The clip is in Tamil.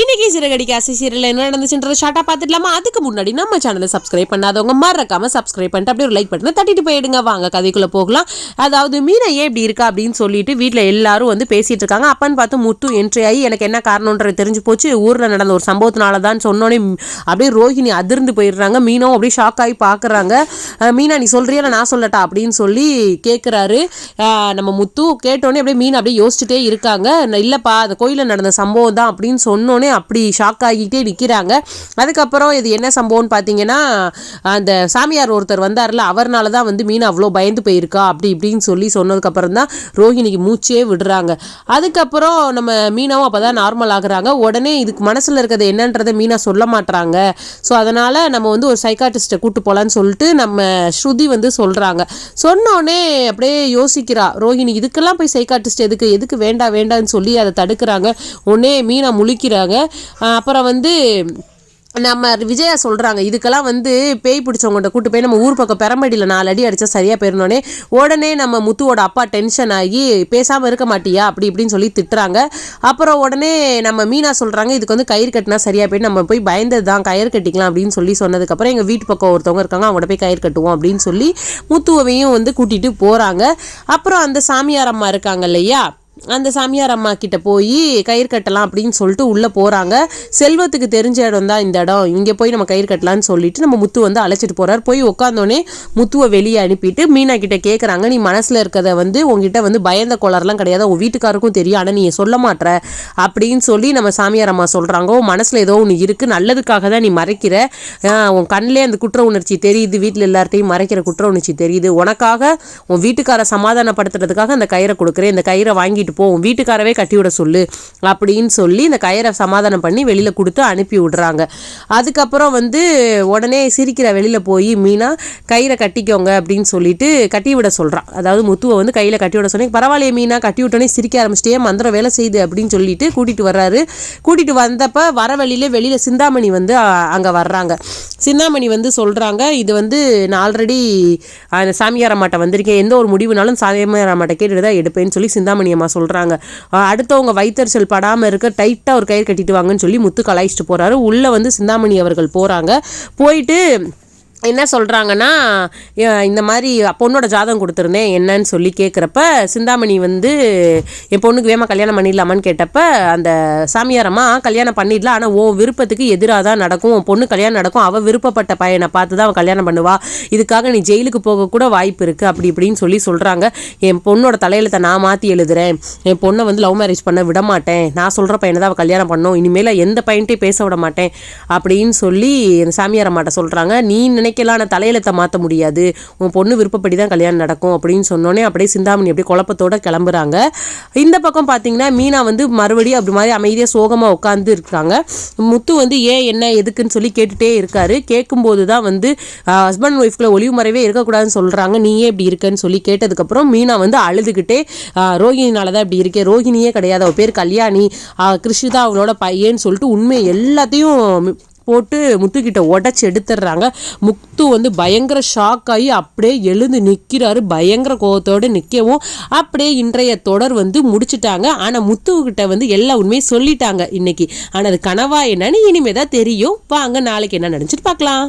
இன்னைக்கு சிறகடிக்க அசை சீரியல் என்ன நடந்துச்சுன்றத ஷார்ட்டா பார்த்துடலாமா? அதுக்கு முன்னாடி நம்ம சேனலை சப்ஸ்கிரைப் பண்ணாதவங்க மறக்காம சப்ஸ்கிரைப் பண்ணிட்டு அப்படியே ஒரு லைக் பட்டனை தட்டிட்டு போயிடுங்க. வாங்க கதைக்குள்ள போகலாம். அதாவது மீனா ஏன் இப்படி இருக்கா அப்படின்னு சொல்லிட்டு வீட்டில் எல்லாரும் வந்து பேசிட்டு இருக்காங்க. அப்பன்னு பார்த்து முத்து என்ட்ரி ஆகி எனக்கு என்ன காரணம்ன்றது தெரிஞ்சு போச்சு. ஊரில் நடந்த ஒரு சம்பவத்தினால தான் சொன்னோன்னே அப்படியே ரோஹிணி அதிர்ந்து போயிடுறாங்க. மீனும் அப்படியே ஷாக் ஆகி பார்க்குறாங்க. மீனா நீ சொல்றியா? இல்லை நான் சொல்லட்டா? அப்படின்னு சொல்லி கேட்குறாரு நம்ம முத்து கேட்டோன்னே அப்படியே மீன் அப்படியே யோசிச்சுட்டே இருக்காங்க. இல்லைப்பா அந்த கோயிலில் நடந்த சம்பவம் தான் அப்படின்னு சொன்னோன்னே உடனே அப்படி ஷாக் ஆகிட்டே நிற்கிறாங்க அதுக்கப்புறம் இது என்ன சம்பவம்னு பார்த்தீங்கன்னா அந்த சாமியார் ஒருத்தர் வந்தார்ல அவர்னால தான் வந்து மீன் அவ்வளோ பயந்து போயிருக்கா அப்படி இப்படின்னு சொல்லி சொன்னதுக்கப்புறம் தான் ரோஹிணிக்கு மூச்சே விடுறாங்க. அதுக்கப்புறம் நம்ம மீனாவும் அப்போ தான் நார்மல் ஆகுறாங்க. உடனே இதுக்கு மனசில் இருக்கிறது என்னன்றதை மீனா சொல்ல மாட்டுறாங்க ஸோ அதனால் நம்ம வந்து ஒரு சைக்காட்டிஸ்ட்டை கூட்டு போகலான்னு சொல்லிட்டு நம்ம ஸ்ருதி வந்து சொல்கிறாங்க சொன்னோடனே அப்படியே யோசிக்கிறா. ரோஹிணி இதுக்கெல்லாம் போய் சைக்காட்டிஸ்ட் எதுக்கு? எதுக்கு வேண்டாம் வேண்டாம்னு சொல்லி அதை தடுக்கிறாங்க. உடனே மீனா முழிக்கிறாங்க. அப்புறம் வந்து நம்ம விஜயா சொல்கிறாங்க இதுக்கெல்லாம் வந்து பேய் பிடிச்சவங்கள்ட்ட கூட்டு போய் நம்ம ஊர் பக்கம் பெரம்படியில் நாலு அடி அடித்தா சரியாக போயிருந்தோடனே உடனே நம்ம முத்துவோட அப்பா டென்ஷன் ஆகி பேசாமல் இருக்க மாட்டியா? அப்படி இப்படின்னு சொல்லி திட்டுறாங்க. அப்புறம் உடனே நம்ம மீனா சொல்கிறாங்க இதுக்கு வந்து கயிறு கட்டினா சரியாக போய் நம்ம போய் பயந்தது தான் கயிறு கட்டிக்கலாம் அப்படின்னு சொல்லி சொன்னதுக்கப்புறம் எங்கள் வீட்டு பக்கம் ஒருத்தவங்க இருக்காங்க அவங்கள்ட்ட போய் கயிறு கட்டுவோம் அப்படின்னு சொல்லி முத்துவையும் வந்து கூட்டிகிட்டு போகிறாங்க அப்புறம் அந்த சாமியார் அம்மா இருக்காங்க இல்லையா அந்த சாமியார் அம்மா கிட்ட போய் கயிறு கட்டலாம் அப்படின்னு சொல்லிட்டு உள்ளே போகிறாங்க செல்வத்துக்கு தெரிஞ்ச இடம் தான் இந்த இடம். இங்கே போய் நம்ம கயிறு கட்டலான்னு சொல்லிட்டு நம்ம முத்து வந்து அழைச்சிட்டு போகிறார் போய் உட்காந்தோடனே முத்துவை வெளியே அனுப்பிட்டு மீனா கிட்ட கேட்குறாங்க நீ மனசில் இருக்கிறத வந்து உங்ககிட்ட வந்து பயந்த கோளாறுலாம் கிடையாது. உன் வீட்டுக்காருக்கும் தெரியும். ஆனால் நீ சொல்ல மாட்டுற அப்படின்னு சொல்லி நம்ம சாமியார் அம்மா சொல்கிறாங்க உன் மனசில் ஏதோ ஒன்று இருக்குது நல்லதுக்காக தான் நீ மறைக்கிற. உன் கண்ணிலே அந்த குற்ற உணர்ச்சி தெரியுது. வீட்டில் எல்லார்ட்டையும் மறைக்கிற குற்ற உணர்ச்சி தெரியுது. உனக்காக உன் வீட்டுக்காரை சமாதானப்படுத்துறதுக்காக அந்த கயிறை கொடுக்குறேன். இந்த கயிறை வாங்கி கூட்டிகிட்டு போ வீட்டுக்காரவே கட்டி விட சொல்லு அப்படின்னு சொல்லி இந்த கயிறை சமாதானம் பண்ணி வெளியில் கொடுத்து அனுப்பி விடுறாங்க. அதுக்கப்புறம் வந்து உடனே சிரிக்கிற வெளியில் போய் மீனா கயிறை கட்டிக்கோங்க அப்படின்னு சொல்லிட்டு கட்டி விட சொல்கிறான் அதாவது முத்துவை வந்து கையில் கட்டி விட சொன்னேன். பரவாயில்லையே மீனா கட்டி விட்டோன்னே சிரிக்க ஆரம்பிச்சிட்டே மந்திரம் வேலை செய்யுது அப்படின்னு சொல்லிட்டு கூட்டிகிட்டு வர்றாரு. கூட்டிகிட்டு வந்தப்போ வர வழியிலே வெளியில் சிந்தாமணி வந்து அங்கே வர்றாங்க. சிந்தாமணி வந்து சொல்கிறாங்க இது வந்து நான் ஆல்ரெடி அந்த சாமியார் அம்மாட்ட வந்திருக்கேன். எந்த ஒரு முடிவுனாலும் சாமியார் அம்மாட்ட கேட்டுட்டு தான் எடுப்பேன்னு சொல்லி சிந்தாமணி அம்மா சொல்கிறாங்க அடுத்தவங்க வைத்தறிச்சல் படாமல் இருக்க டைட்டாக ஒரு கயிறு கட்டிட்டு வாங்கன்னு சொல்லி முத்து கலாய்ச்சிட்டு போகிறாரு உள்ளே வந்து சிந்தாமணி அவர்கள் போகிறாங்க போயிட்டு என்ன சொல்கிறாங்கன்னா இந்த மாதிரி பொண்ணோட ஜாதகம் கொடுத்துருந்தேன் என்னன்னு சொல்லி கேட்குறப்ப சிந்தாமணி வந்து என் பொண்ணுக்கு வேமா கல்யாணம் பண்ணிடலாமான்னு கேட்டப்ப அந்த சாமியாரம்மா கல்யாணம் பண்ணிடலாம். ஆனால் ஓ விருப்பத்துக்கு எதிராக தான் நடக்கும். உன் பொண்ணு கல்யாணம் நடக்கும். அவள் விருப்பப்பட்ட பையனை பார்த்து தான் அவன் கல்யாணம் பண்ணுவா. இதுக்காக நீ ஜெயிலுக்கு போகக்கூட வாய்ப்பு இருக்குது அப்படி இப்படின்னு சொல்லி சொல்கிறாங்க என் பொண்ணோட தலையிலத்தை நான் மாற்றி எழுதுறேன். என் பொண்ணை வந்து லவ் மேரேஜ் பண்ண விட மாட்டேன். நான் சொல்கிற பையனை தான் அவள் கல்யாணம் பண்ணும். இனிமேல் எந்த பையன்ட்டையும் பேச விட மாட்டேன். அப்படின்னு சொல்லி சாமியாரம்மாட்ட சொல்கிறாங்க நீ நினைக்க நினைக்கலான தலையெழுத்தை மாற்ற முடியாது. உன் பொண்ணு விருப்பப்படி தான் கல்யாணம் நடக்கும் அப்படின்னு சொன்னோன்னே அப்படியே சிந்தாமணி அப்படியே குழப்பத்தோட கிளம்புறாங்க. இந்த பக்கம் பார்த்தீங்கன்னா மீனா வந்து மறுபடியும் அப்படி மாதிரி அமைதியாக சோகமாக உட்காந்து இருக்காங்க. முத்து வந்து ஏன் என்ன எதுக்குன்னு சொல்லி கேட்டுகிட்டே இருக்காரு. கேட்கும்போது தான் வந்து ஹஸ்பண்ட் ஒய்ஃப்குள்ள ஒளிவு மறைவே இருக்கக்கூடாதுன்னு சொல்கிறாங்க நீயே இப்படி இருக்கன்னு சொல்லி கேட்டதுக்கப்புறம் மீனா வந்து அழுதுகிட்டே ரோஹிணினால தான் இப்படி இருக்கே. ரோஹிணியே கிடையாது. அவள் பேர் கல்யாணி. கிருஷிதா அவளோட பையன்னு சொல்லிட்டு உண்மை எல்லாத்தையும் போட்டு முத்துக்கிட்ட உடச்சி எடுத்துடுறாங்க. முத்து வந்து பயங்கர ஷாக் ஆகி அப்படியே எழுந்து நிற்கிறாரு பயங்கர கோபத்தோடு நிற்கவும் அப்படியே இன்றைய தொடர் வந்து முடிச்சுட்டாங்க. ஆனால் முத்துக்கிட்ட வந்து எல்லா உண்மையும் சொல்லிட்டாங்க இன்னைக்கு. ஆனால் அது கனவா என்னன்னு இனிமே தான் தெரியும். வாங்க நாளைக்கு என்ன நினச்சிட்டு பார்க்கலாம்.